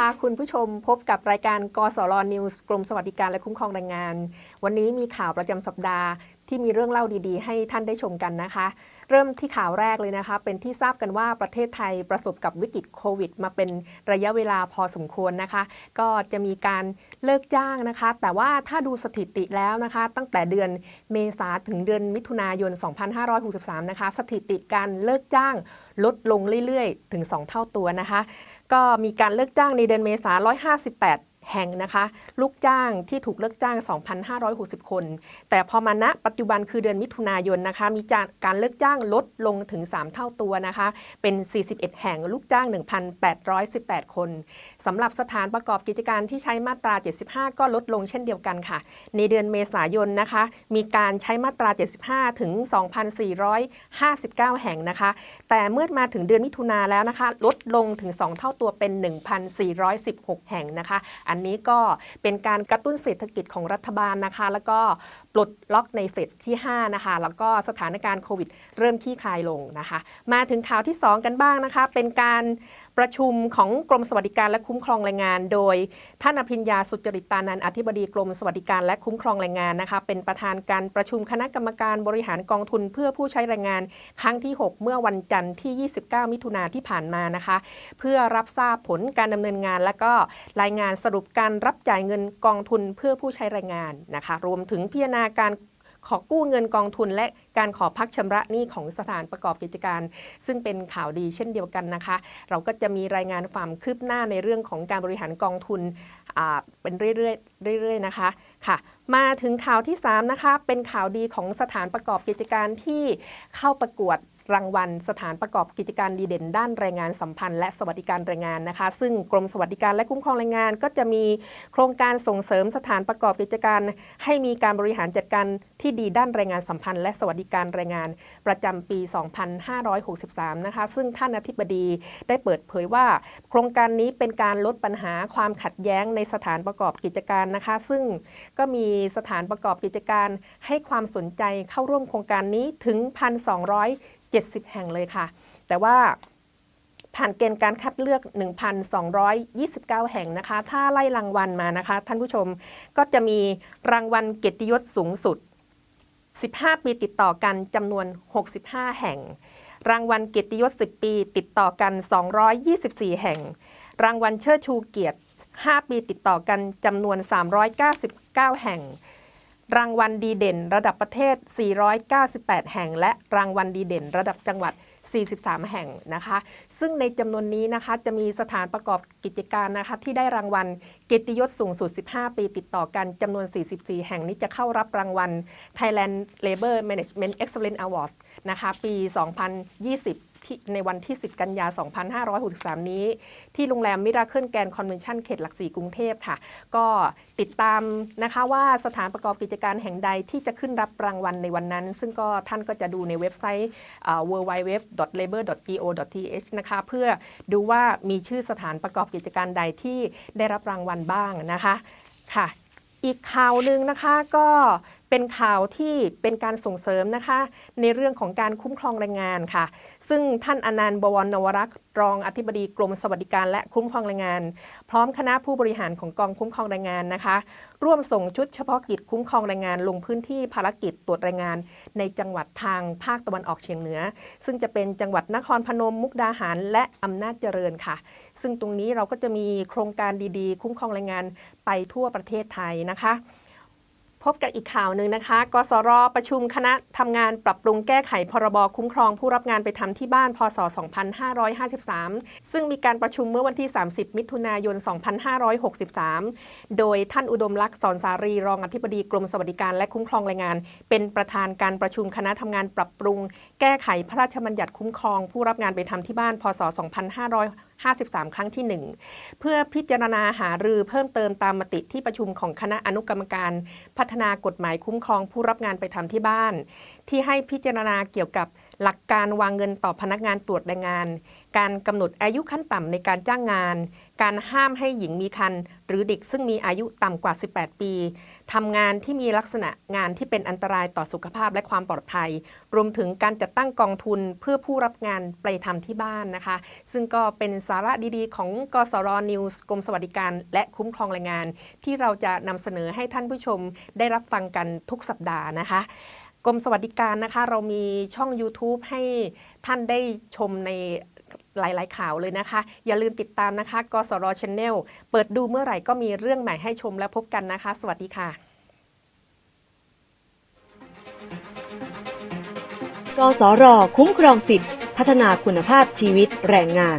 พาคุณผู้ชมพบกับรายการกสรนิวส์กรมสวัสดิการและคุ้มครองแรงงาน วันนี้มีข่าวประจำสัปดาห์ที่มีเรื่องเล่าดีๆ ให้ท่านได้ชมกันนะคะ เริ่มที่ข่าวแรกเลยนะคะ เป็นที่ทราบกันว่าประเทศไทยประสบกับวิกฤตโควิด มาเป็นระยะเวลาพอสมควรนะคะ ก็จะมีการเลิกจ้างนะคะ แต่ว่าถ้าดูสถิติแล้วนะคะ ตั้งแต่เดือนเมษาถึงเดือนมิถุนายน 2563 นะคะ สถิติการเลิกจ้างลดลงเรื่อยๆ ถึง 2 เท่าตัวนะคะ ก็มีการเลิกจ้างในเดือนเมษา158 แห่งนะคะ ลูกจ้างที่ถูกเลิกจ้าง 2,560 คน แต่พอมาณปัจจุบันคือเดือนมิถุนายนนะคะ มีการเลิกจ้างลดลงถึง 3 เท่าตัวนะคะ เป็น 41 แห่งลูกจ้าง 1,818 คนสำหรับสถานประกอบกิจการที่ใช้มาตรา 75 ก็ลดลงเช่นเดียวกันค่ะ ในเดือนเมษายนนะคะ มีการใช้มาตรา 75 ถึง 2,459 แห่งนะคะ แต่เมื่อมาถึงเดือนมิถุนาแล้วนะคะ ลดลงถึง 2 เท่าตัวเป็น 1,416 แห่งนะคะอันนี้ก็เป็นการกระตุ้นเศรษฐกิจของรัฐบาลนะคะ แล้วก็ปลดล็อกในเฟสที่ 5 นะคะ แล้วก็สถานการณ์โควิด เริ่มที่คลายลงนะคะ มาถึงข่าวที่ 2 กันบ้างนะคะ เป็นการประชุมของกรมสวัสดิการและคุ้มครองแรงงาน โดยท่านอภิญญาสุจริตตานันอธิบดีกรมสวัสดิการและคุ้มครองแรงงานนะคะ เป็นประธานการประชุมคณะกรรมการบริหารกองทุนเพื่อผู้ใช้แรงงาน ครั้งที่ 6 เมื่อวันจันทร์ที่ 29 มิถุนาที่ผ่านมานะคะ เพื่อรับทราบผลการดำเนินงาน และก็รายงานสรุปการรับจ่ายเงินกองทุนเพื่อผู้ใช้แรงงานนะคะ รวมถึงพิจารณาการ ขอกู้เงินกองทุนและการขอพักชำระหนี้ของสถานประกอบกิจการ ซึ่งเป็นข่าวดีเช่นเดียวกันนะคะ เราก็จะมีรายงานความคืบหน้าในเรื่องของการบริหารกองทุนเป็นเรื่อยๆเรื่อยๆนะคะค่ะ มาถึงข่าวที่ 3 นะคะ เป็นข่าวดีของสถานประกอบกิจการที่เข้าประกวด รางวัลสถานประกอบกิจการดีเด่น ด้านแรงงานสัมพันธ์และสวัสดิการแรงงานนะคะ ซึ่งกรมสวัสดิการและคุ้มครองแรงงาน ก็จะมีโครงการส่งเสริมสถานประกอบกิจการ ให้มีการบริหารจัดการที่ดีด้านแรงงานสัมพันธ์ และสวัสดิการแรงงาน ประจำปี 2563 นะคะ ซึ่งท่านอธิบดีได้เปิดเผยว่า โครงการนี้เป็นการลดปัญหาความขัดแย้งในสถานประกอบกิจการนะคะ ซึ่งก็มีสถานประกอบกิจการให้ความสนใจเข้าร่วมโครงการนี้ถึง 1,200 70 แห่งเลยค่ะ แต่ว่าผ่านเกณฑ์การคัดเลือก 1,229 แห่งนะคะ ถ้าไล่รางวัลมานะคะ ท่านผู้ชมก็จะมีรางวัลเกียรติยศสูงสุด 15 ปีติดต่อกันจำนวน 65 แห่ง รางวัลเกียรติยศ 10 ปีติดต่อกัน 224 แห่ง รางวัลเชิดชูเกียรติ 5 ปีติดต่อกันจำนวน 399 แห่ง รางวัลดีเด่น ระดับประเทศ 498 แห่ง และรางวัลดีเด่น ระดับจังหวัด 43 แห่งนะคะ ซึ่งในจำนวนนี้นะคะจะมีสถานประกอบกิจการนะคะที่ได้รางวัลเกียรติยศสูงสุด 15 ปีติดต่อกันจำนวน 44 แห่งนี้จะเข้ารับรางวัล Thailand Labor Management Excellence Awards นะคะ ปี 2020 ในวันที่ 10 กันยา 2563 นี้ ที่โรงแรมมิราเคิลแกนคอนเวนชั่นเขตหลักสี่กรุงเทพค่ะ ก็ติดตามนะคะว่าสถานประกอบกิจการแห่งใดที่จะขึ้นรับรางวัลในวันนั้น ซึ่งก็ท่านก็จะดูในเว็บไซต์ www.labor.go.th นะคะเพื่อดูว่ามีชื่อสถานประกอบกิจการใดที่ได้รับรางวัลบ้างนะคะค่ะ อีกข่าวหนึ่งนะคะก็ เป็นข่าวที่เป็นการส่งเสริมนะคะ ในเรื่องของการคุ้มครองแรงงานค่ะ ซึ่งท่านอนันต์บวรนวรักษ์รองอธิบดีกรมสวัสดิการและคุ้มครองแรงงาน พร้อมคณะผู้บริหารของกองคุ้มครองแรงงานนะคะ ร่วมส่งชุดเฉพาะกิจคุ้มครองแรงงาน ลงพื้นที่ภารกิจตรวจแรงงาน ในจังหวัดทางภาคตะวันออกเฉียงเหนือ ซึ่งจะเป็นจังหวัดนครพนมมุกดาหาร และอำนาจเจริญค่ะ ซึ่งตรงนี้เราก็จะมีโครงการดีๆ คุ้มครองแรงงานไปทั่วประเทศไทยนะคะ พบกับอีกข่าวหนึ่งนะคะ กสรประชุมคณะทำงานปรับปรุงแก้ไขพรบคุ้มครองผู้รับงานไปทำที่บ้าน พศ 2553 ซึ่งมีการประชุมเมื่อวันที่ 30 มิถุนายน 2563 โดยท่านอุดมลักษณ์สอนสารีรองอธิบดีกรมสวัสดิการและคุ้มครองแรงงาน เป็นประธานการประชุมคณะทำงานปรับปรุง แก้ไขพระราชบัญญัติคุ้มครอง ผู้รับงานไปทำที่บ้าน พศ 2500 53 ครั้งที่ 1 เพื่อพิจารณาหารือเพิ่มเติมตามมติที่ประชุมของคณะอนุกรรมการ พัฒนากฎหมายคุ้มครองผู้รับงานไปทำที่บ้าน ที่ให้พิจารณาเกี่ยวกับ หลักการวางเงินต่อพนักงานตรวจแรงงาน การกำหนดอายุขั้นต่ำในการจ้างงาน การห้ามให้หญิงมีครรภ์หรือเด็กซึ่งมีอายุต่ำกว่า 18 ปีทำงานที่มีลักษณะงานที่เป็นอันตรายต่อสุขภาพและความปลอดภัย รวมถึงการจัดตั้งกองทุนเพื่อผู้รับงานไปทำที่บ้านนะคะ ซึ่งก็เป็นสาระดีๆ ของกสรนิวส์กรมสวัสดิการ และคุ้มครองแรงงาน ที่เราจะนำเสนอให้ท่านผู้ชมได้รับฟังกันทุกสัปดาห์นะคะ กรมสวัสดิการนะคะ เรามีช่อง YouTube ให้ท่านได้ชมในหลาย ๆ ข่าวเลยนะคะ อย่าลืมติดตามนะคะ กสร Channel เปิดดูเมื่อไหร่ก็มีเรื่องใหม่ให้ชมและพบกันนะคะ สวัสดีค่ะ กสรคุ้มครองสิทธิพัฒนาคุณภาพชีวิตแรงงาน